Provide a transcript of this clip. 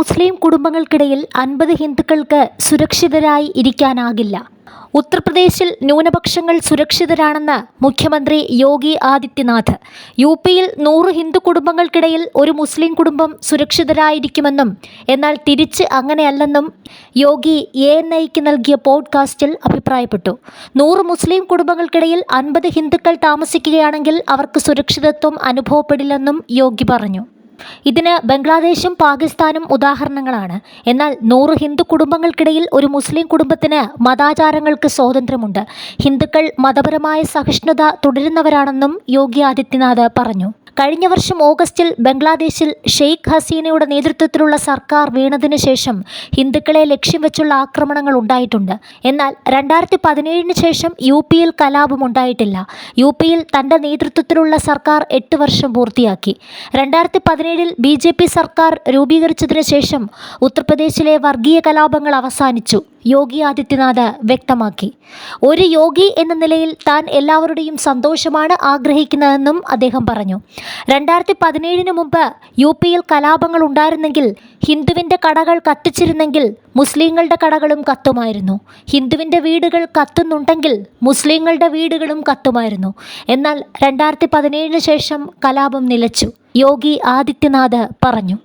മുസ്ലിം കുടുംബങ്ങൾക്കിടയിൽ അൻപത് ഹിന്ദുക്കൾക്ക് സുരക്ഷിതരായി ഇരിക്കാനാകില്ല. ഉത്തർപ്രദേശിൽ ന്യൂനപക്ഷങ്ങൾ സുരക്ഷിതരാണെന്ന് മുഖ്യമന്ത്രി യോഗി ആദിത്യനാഥ്. യു പിയിൽ നൂറ് ഹിന്ദു കുടുംബങ്ങൾക്കിടയിൽ ഒരു മുസ്ലിം കുടുംബം സുരക്ഷിതരായിരിക്കുമെന്നും എന്നാൽ തിരിച്ച് അങ്ങനെയല്ലെന്നും യോഗി എ എൻ ഐക്ക് നൽകിയ പോഡ്കാസ്റ്റിൽ അഭിപ്രായപ്പെട്ടു. നൂറ് മുസ്ലിം കുടുംബങ്ങൾക്കിടയിൽ അൻപത് ഹിന്ദുക്കൾ താമസിക്കുകയാണെങ്കിൽ അവർക്ക് സുരക്ഷിതത്വം അനുഭവപ്പെടില്ലെന്നും യോഗി പറഞ്ഞു. ഇതിന് ബംഗ്ലാദേശും പാകിസ്ഥാനും ഉദാഹരണങ്ങളാണ്. എന്നാൽ നൂറ് ഹിന്ദു കുടുംബങ്ങൾക്കിടയിൽ ഒരു മുസ്ലിം കുടുംബത്തിന് മതാചാരങ്ങൾക്ക് സ്വാതന്ത്ര്യമുണ്ട്. ഹിന്ദുക്കൾ മതപരമായ സഹിഷ്ണുത തുടരുന്നവരാണെന്നും യോഗി ആദിത്യനാഥ് പറഞ്ഞു. കഴിഞ്ഞ വർഷം ഓഗസ്റ്റിൽ ബംഗ്ലാദേശിൽ ഷെയ്ഖ് ഹസീനയുടെ നേതൃത്വത്തിലുള്ള സർക്കാർ വീണതിനു ശേഷം ഹിന്ദുക്കളെ ലക്ഷ്യം വെച്ചുള്ള ആക്രമണങ്ങൾ ഉണ്ടായിട്ടുണ്ട്. എന്നാൽ രണ്ടായിരത്തി പതിനേഴിന് ശേഷം യു പിയിൽ കലാപം ഉണ്ടായിട്ടില്ല. യു പിയിൽ തന്റെ നേതൃത്വത്തിലുള്ള സർക്കാർ എട്ട് വർഷം പൂർത്തിയാക്കി. രണ്ടായിരത്തി പതിനേഴിൽ ബി ജെ പി സർക്കാർ രൂപീകരിച്ചതിനു ശേഷം ഉത്തർപ്രദേശിലെ വർഗീയ കലാപങ്ങൾ അവസാനിച്ചു. യോഗി ആദിത്യനാഥ് വ്യക്തമാക്കി. ഒരു യോഗി എന്ന നിലയിൽ താൻ എല്ലാവരുടെയും സന്തോഷമാണ് ആഗ്രഹിക്കുന്നതെന്നും അദ്ദേഹം പറഞ്ഞു. രണ്ടായിരത്തി പതിനേഴിന് മുമ്പ് യു പിയിൽ കലാപങ്ങൾ ഉണ്ടായിരുന്നെങ്കിൽ ഹിന്ദുവിന്റെ കടകൾ കത്തിച്ചിരുന്നെങ്കിൽ മുസ്ലിങ്ങളുടെ കടകളും കത്തുമായിരുന്നു. ഹിന്ദുവിന്റെ വീടുകൾ കത്തുന്നുണ്ടെങ്കിൽ മുസ്ലിങ്ങളുടെ വീടുകളും കത്തുമായിരുന്നു. എന്നാൽ രണ്ടായിരത്തി പതിനേഴിന് ശേഷം കലാപം നിലച്ചു യോഗി ആദിത്യനാഥ് പറഞ്ഞു.